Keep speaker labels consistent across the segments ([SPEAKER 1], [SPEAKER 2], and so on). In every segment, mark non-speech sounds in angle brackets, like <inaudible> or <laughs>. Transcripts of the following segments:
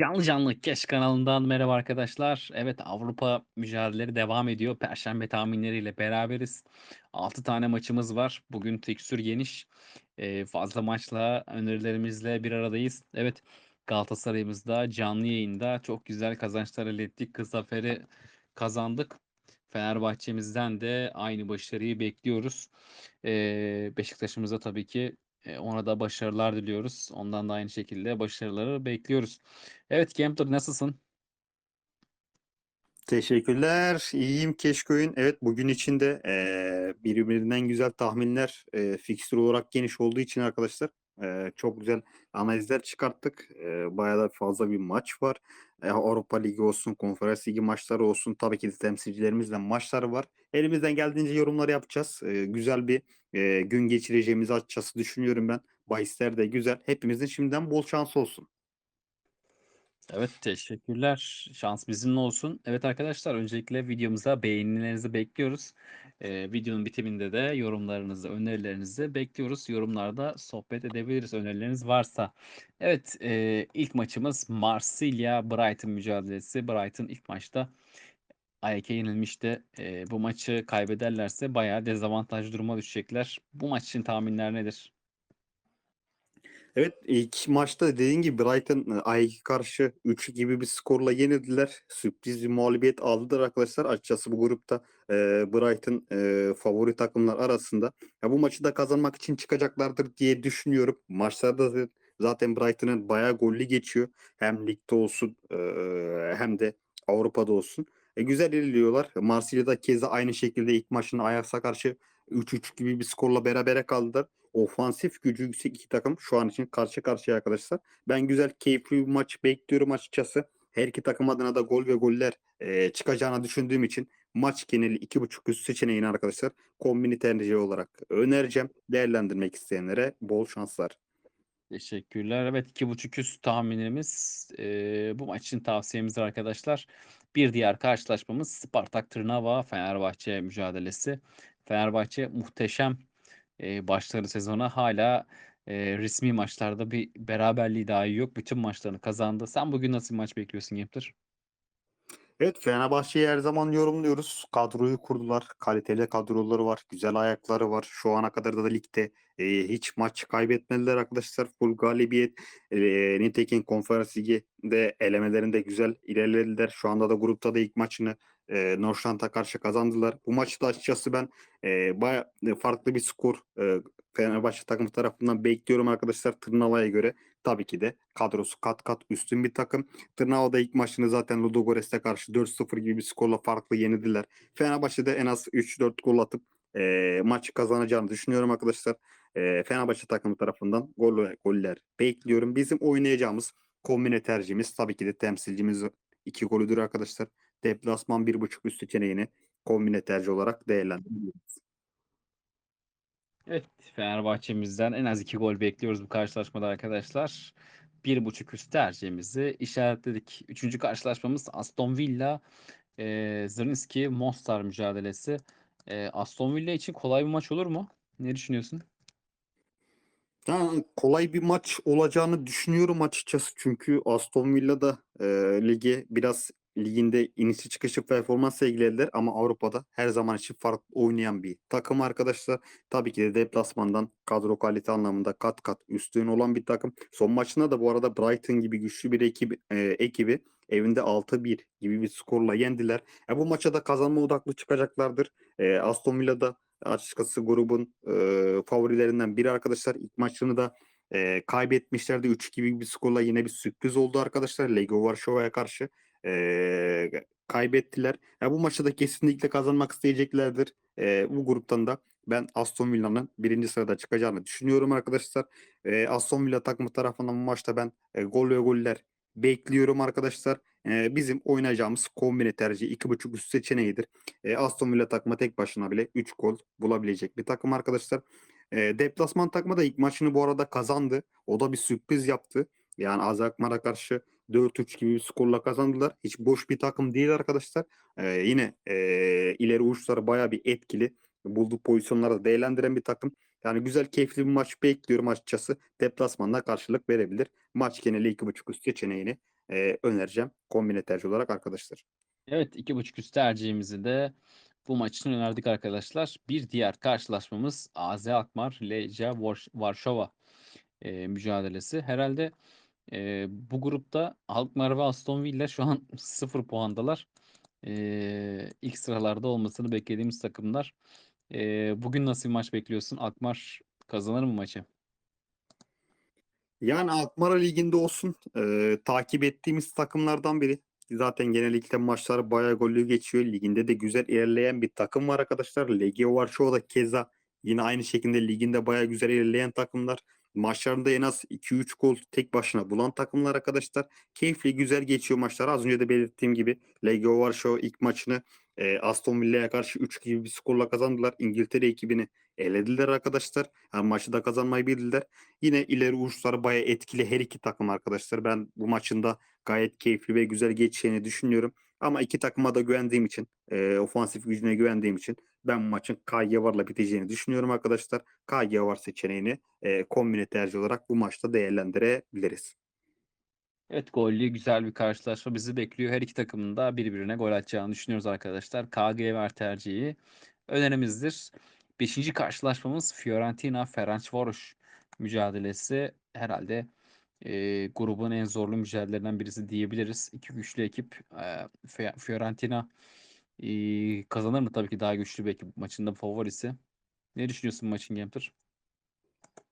[SPEAKER 1] Canlı canlı Keş kanalından merhaba arkadaşlar. Evet Avrupa mücadeleleri devam ediyor. Perşembe tahminleriyle beraberiz. 6 tane maçımız var. Bugün fikstür geniş. Ee, fazla maçla önerilerimizle bir aradayız. Evet Galatasaray'ımızda canlı yayında çok güzel kazançlar elde ettik. Kız kazandık. Fenerbahçe'mizden de aynı başarıyı bekliyoruz. Ee, Beşiktaş'ımıza tabii ki e, ona da başarılar diliyoruz. Ondan da aynı şekilde başarıları bekliyoruz. Evet Gambler nasılsın?
[SPEAKER 2] Teşekkürler. İyiyim Keşkoy'un. Evet bugün içinde eee birbirinden güzel tahminler eee fikstür olarak geniş olduğu için arkadaşlar eee, çok güzel analizler çıkarttık. Eee bayağı da fazla bir maç var. Eee, Avrupa Ligi olsun, Konferans Ligi maçları olsun. Tabii ki de temsilcilerimizle maçları var. Elimizden geldiğince yorumlar yapacağız. Eee, güzel bir eee, gün geçireceğimizi açıkçası düşünüyorum ben. Bahisler de güzel. Hepimizin şimdiden bol şans olsun.
[SPEAKER 1] Evet teşekkürler. Şans bizimle olsun. Evet arkadaşlar öncelikle videomuza beğenilerinizi bekliyoruz. Ee, videonun bitiminde de yorumlarınızı, önerilerinizi bekliyoruz. Yorumlarda sohbet edebiliriz önerileriniz varsa. Evet e, ilk maçımız Marsilya Brighton mücadelesi. Brighton ilk maçta AEK'e yenilmişti. E, bu maçı kaybederlerse bayağı dezavantajlı duruma düşecekler. Bu maç için tahminler nedir?
[SPEAKER 2] Evet ilk maçta dediğin gibi Brighton AEK karşı 3 gibi bir skorla yenildiler. Sürpriz bir mağlubiyet aldılar arkadaşlar. Açıkçası bu grupta e, Brighton e, favori takımlar arasında. Ya bu maçı da kazanmak için çıkacaklardır diye düşünüyorum. Maçlarda da zaten Brighton'ın bayağı gollü geçiyor. Hem ligde olsun e, hem de Avrupa'da olsun. E, güzel ilerliyorlar. Marsilya'da keza aynı şekilde ilk maçında Ajax'a karşı 3-3 gibi bir skorla berabere kaldılar ofansif gücü yüksek iki takım şu an için karşı karşıya arkadaşlar. Ben güzel keyifli bir maç bekliyorum açıkçası. Her iki takım adına da gol ve goller e, çıkacağını düşündüğüm için maç geneli iki buçuk üst seçeneğini arkadaşlar kombini tercihi olarak önereceğim. Değerlendirmek isteyenlere bol şanslar.
[SPEAKER 1] Teşekkürler. Evet iki buçuk üst tahminimiz eee, bu maç için tavsiyemiz arkadaşlar. Bir diğer karşılaşmamız Spartak Trnava Fenerbahçe mücadelesi. Fenerbahçe muhteşem eee başladı sezona. Hala eee, resmi maçlarda bir beraberliği dahi yok. Bütün maçlarını kazandı. Sen bugün nasıl bir maç bekliyorsun Gempter?
[SPEAKER 2] Evet Fenerbahçe'yi her zaman yorumluyoruz. Kadroyu kurdular. Kaliteli kadroları var. Güzel ayakları var. Şu ana kadar da ligde e, hiç maç kaybetmediler arkadaşlar. Full galibiyet. E, nitekim konferans liginde elemelerinde güzel ilerlediler. Şu anda da grupta da ilk maçını e, Norşant'a karşı kazandılar. Bu maçta açıkçası ben e, baya farklı bir skor e, Fenerbahçe takımı tarafından bekliyorum arkadaşlar Tırnava'ya göre. Tabii ki de kadrosu kat kat üstün bir takım. Tırnava'da ilk maçını zaten Ludogorets'e karşı 4-0 gibi bir skorla farklı yenildiler. Fenerbahçe'de en az 3-4 gol atıp e, maçı kazanacağını düşünüyorum arkadaşlar. E, Fenerbahçe takımı tarafından gol goller bekliyorum. Bizim oynayacağımız kombine tercihimiz tabii ki de temsilcimiz 2 golüdür arkadaşlar. Deplasman 1.5 üst seçeneğini kombine tercih olarak değerlendiriyoruz.
[SPEAKER 1] Evet Fenerbahçe'mizden en az iki gol bekliyoruz bu karşılaşmada arkadaşlar. Bir buçuk üst tercihimizi işaretledik. Üçüncü karşılaşmamız Aston Villa e, Zrinski Mostar mücadelesi. E, Aston Villa için kolay bir maç olur mu? Ne düşünüyorsun?
[SPEAKER 2] Yani kolay bir maç olacağını düşünüyorum açıkçası. Çünkü Aston Villa'da e, lige biraz liginde inişi çıkışı performans sergilediler ama Avrupa'da her zaman için farklı oynayan bir takım arkadaşlar. Tabii ki de deplasmandan kadro kalite anlamında kat kat üstün olan bir takım. Son maçında da bu arada Brighton gibi güçlü bir ekibi, e, ekibi evinde 6-1 gibi bir skorla yendiler. E, bu maça da kazanma odaklı çıkacaklardır. E, Aston Villa'da açıkçası grubun e, favorilerinden biri arkadaşlar. İlk maçını da e, kaybetmişlerdi. 3 gibi bir skorla yine bir sürpriz oldu arkadaşlar. Lego Varşova'ya karşı e, kaybettiler. Ya bu maçı da kesinlikle kazanmak isteyeceklerdir. E, bu gruptan da ben Aston Villa'nın birinci sırada çıkacağını düşünüyorum arkadaşlar. E, Aston Villa takımı tarafından bu maçta ben e, gol ve goller bekliyorum arkadaşlar. E, bizim oynayacağımız kombine tercihi 2.5 üst seçeneğidir. E, Aston Villa takımı tek başına bile 3 gol bulabilecek bir takım arkadaşlar. E, deplasman takımı da ilk maçını bu arada kazandı. O da bir sürpriz yaptı. Yani Azakmar'a karşı 4-3 gibi bir skorla kazandılar. Hiç boş bir takım değil arkadaşlar. E, yine e, ileri uçları baya bir etkili. Bulduğu pozisyonları da değerlendiren bir takım. Yani güzel keyifli bir maç bekliyorum açıkçası. Deplasmanla karşılık verebilir. Maç geneli 2.5 üst seçeneğini eee, önereceğim kombine tercih olarak arkadaşlar.
[SPEAKER 1] Evet, 2.5 üst tercihimizi de bu maç için önerdik arkadaşlar. Bir diğer karşılaşmamız AZ Legia Varş Varşova eee, mücadelesi. Herhalde eee, bu grupta Alkmaar ve Aston Villa şu an <laughs> 0 puandalar. Eee, ilk sıralarda olmasını beklediğimiz takımlar. Eee, bugün nasıl bir maç bekliyorsun? Alkmaar kazanır mı maçı?
[SPEAKER 2] Yani Alkmaar Ligi'nde olsun eee, takip ettiğimiz takımlardan biri. Zaten genellikle maçları bayağı gollü geçiyor. Liginde de güzel ilerleyen bir takım var arkadaşlar. Legia Varşova keza yine aynı şekilde liginde bayağı güzel ilerleyen takımlar. Maçlarında en az 2-3 gol tek başına bulan takımlar arkadaşlar. Keyifli güzel geçiyor maçlar. Az önce de belirttiğim gibi Legia Varşova ilk maçını eee, Aston Villa'ya karşı 3 gibi bir skorla kazandılar. İngiltere ekibini elediler arkadaşlar. Yani maçı da kazanmayı bildiler. Yine ileri uçları bayağı etkili her iki takım arkadaşlar. Ben bu maçın da gayet keyifli ve güzel geçeceğini düşünüyorum. Ama iki takıma da güvendiğim için, eee, ofansif gücüne güvendiğim için ben bu maçın varla biteceğini düşünüyorum arkadaşlar. Var seçeneğini eee, kombine tercih olarak bu maçta değerlendirebiliriz.
[SPEAKER 1] Evet, gollü güzel bir karşılaşma bizi bekliyor. Her iki takımın da birbirine gol atacağını düşünüyoruz arkadaşlar. KG var tercihi önerimizdir. Beşinci karşılaşmamız Fiorentina Ferencvaros mücadelesi. Herhalde eee, grubun en zorlu mücadelelerinden birisi diyebiliriz. İki güçlü ekip. Fe- Fiorentina eee, kazanır mı? Tabii ki daha güçlü bir ekip. Maçın da favorisi. Ne düşünüyorsun maçın Gemper?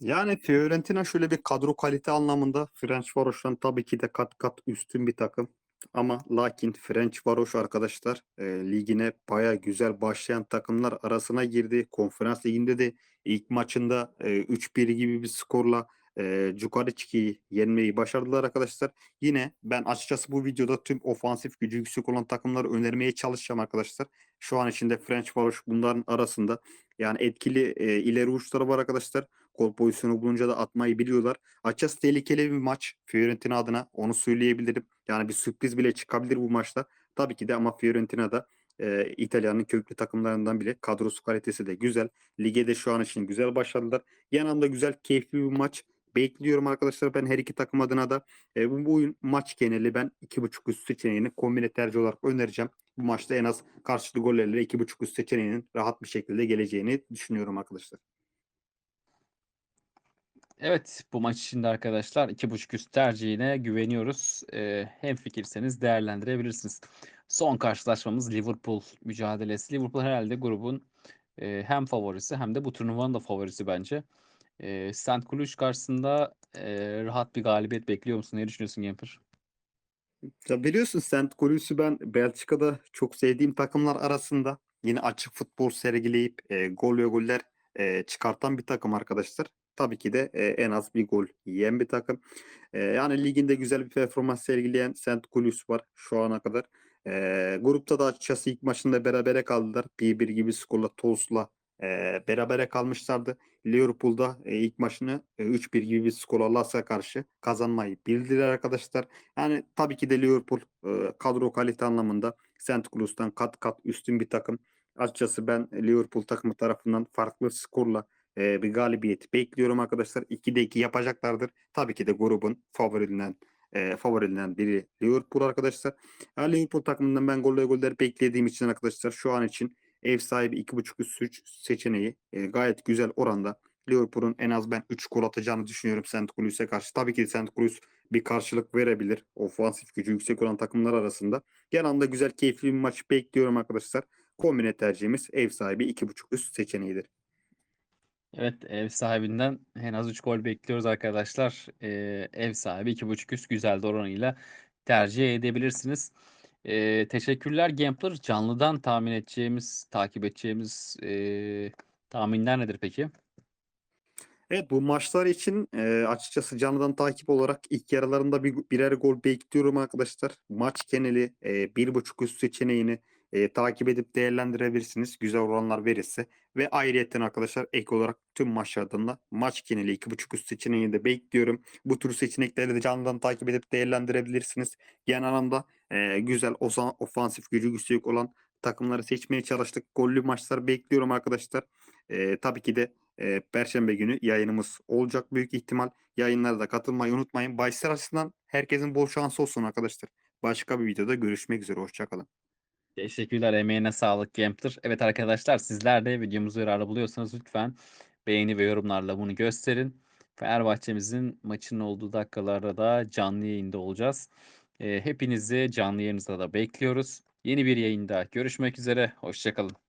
[SPEAKER 2] Yani Fiorentina şöyle bir kadro kalite anlamında Ferencvaros'tan tabii ki de kat kat üstün bir takım. Ama lakin Ferencvaros arkadaşlar e, ligine baya güzel başlayan takımlar arasına girdi. Konferans liginde de ilk maçında e, 3-1 gibi bir skorla e, Cukariçki'yi yenmeyi başardılar arkadaşlar. Yine ben açıkçası bu videoda tüm ofansif gücü yüksek olan takımları önermeye çalışacağım arkadaşlar. Şu an içinde Ferencvaros bunların arasında. Yani etkili e, ileri uçları var arkadaşlar. Gol pozisyonu bulunca da atmayı biliyorlar. Açıkçası tehlikeli bir maç Fiorentina adına onu söyleyebilirim. Yani bir sürpriz bile çıkabilir bu maçta. Tabii ki de ama Fiorentina'da e, İtalya'nın köklü takımlarından bile kadrosu kalitesi de güzel. Lige de şu an için güzel başladılar. Yanında güzel keyifli bir maç bekliyorum arkadaşlar. Ben her iki takım adına da e, bu, bu maç geneli ben 2.5 üst seçeneğini kombine tercih olarak önereceğim. Bu maçta en az karşılıklı gollerle 2.5 üst seçeneğinin rahat bir şekilde geleceğini düşünüyorum arkadaşlar.
[SPEAKER 1] Evet, bu maç için de arkadaşlar 2.5 üst tercihine güveniyoruz. Ee, hemfikirseniz değerlendirebilirsiniz. Son karşılaşmamız Liverpool mücadelesi. Liverpool herhalde grubun e, hem favorisi hem de bu turnuvanın da favorisi bence. E, St. Cluj karşısında e, rahat bir galibiyet bekliyor musun? Ne düşünüyorsun Gemper?
[SPEAKER 2] Ya biliyorsun St. Glouis'i ben Belçika'da çok sevdiğim takımlar arasında yine açık futbol sergileyip e, gol ve goller e, çıkartan bir takım arkadaşlar. Tabii ki de e, en az bir gol yiyen bir takım. E, yani liginde güzel bir performans sergileyen St. Glouis var şu ana kadar. E, grupta da açıkçası ilk maçında berabere kaldılar. 1-1 gibi skorla Toulouse'la e, berabere kalmışlardı. Liverpool'da e, ilk maçını e, 3-1 gibi bir skorla Lass'a karşı kazanmayı bildiler arkadaşlar. Yani tabii ki de Liverpool e, kadro kalite anlamında St. Cloud'dan kat kat üstün bir takım. Açıkçası ben Liverpool takımı tarafından farklı skorla e, bir galibiyet bekliyorum arkadaşlar. 2'de 2 yapacaklardır. Tabii ki de grubun favorilerinden e, favorilerinden biri Liverpool arkadaşlar. Ya Liverpool takımından ben goller goller beklediğim için arkadaşlar şu an için ev sahibi 2.5 üst üç seçeneği e, gayet güzel oranda. Liverpool'un en az ben 3 gol atacağını düşünüyorum St. Cloud'e karşı. Tabii ki St. Cloud bir karşılık verebilir. Ofansif gücü yüksek olan takımlar arasında. Genelde güzel keyifli bir maç bekliyorum arkadaşlar. Kombine tercihimiz ev sahibi 2.5 üst seçeneğidir.
[SPEAKER 1] Evet, ev sahibinden en az 3 gol bekliyoruz arkadaşlar. Ee, ev sahibi 2.5 üst güzel de oranıyla tercih edebilirsiniz. Ee, teşekkürler Gambler. Canlıdan tahmin edeceğimiz, takip edeceğimiz ee, tahminler nedir peki?
[SPEAKER 2] Evet bu maçlar için e, açıkçası canlıdan takip olarak ilk yarılarında bir, birer gol bekliyorum arkadaşlar. Maç geneli e, bir buçuk üst seçeneğini e, takip edip değerlendirebilirsiniz. Güzel oranlar verirse. Ve ayrıyetten arkadaşlar ek olarak tüm maçlardan da maç geneli iki buçuk üst seçeneğini de bekliyorum. Bu tür seçenekleri de canlıdan takip edip değerlendirebilirsiniz. Genel anlamda e, güzel oza- ofansif gücü yüksek olan takımları seçmeye çalıştık. Gollü maçlar bekliyorum arkadaşlar. E, tabii ki de Eee, perşembe günü yayınımız olacak büyük ihtimal. Yayınlara da katılmayı unutmayın. Bahisler açısından herkesin bol şansı olsun arkadaşlar. Başka bir videoda görüşmek üzere. Hoşça kalın.
[SPEAKER 1] Teşekkürler. Emeğine sağlık Gambler. Evet arkadaşlar sizler de videomuzu yararlı buluyorsanız lütfen beğeni ve yorumlarla bunu gösterin. Fenerbahçe'mizin maçının olduğu dakikalarda da canlı yayında olacağız. Eee, hepinizi canlı yayınımıza da bekliyoruz. Yeni bir yayında görüşmek üzere. Hoşça kalın.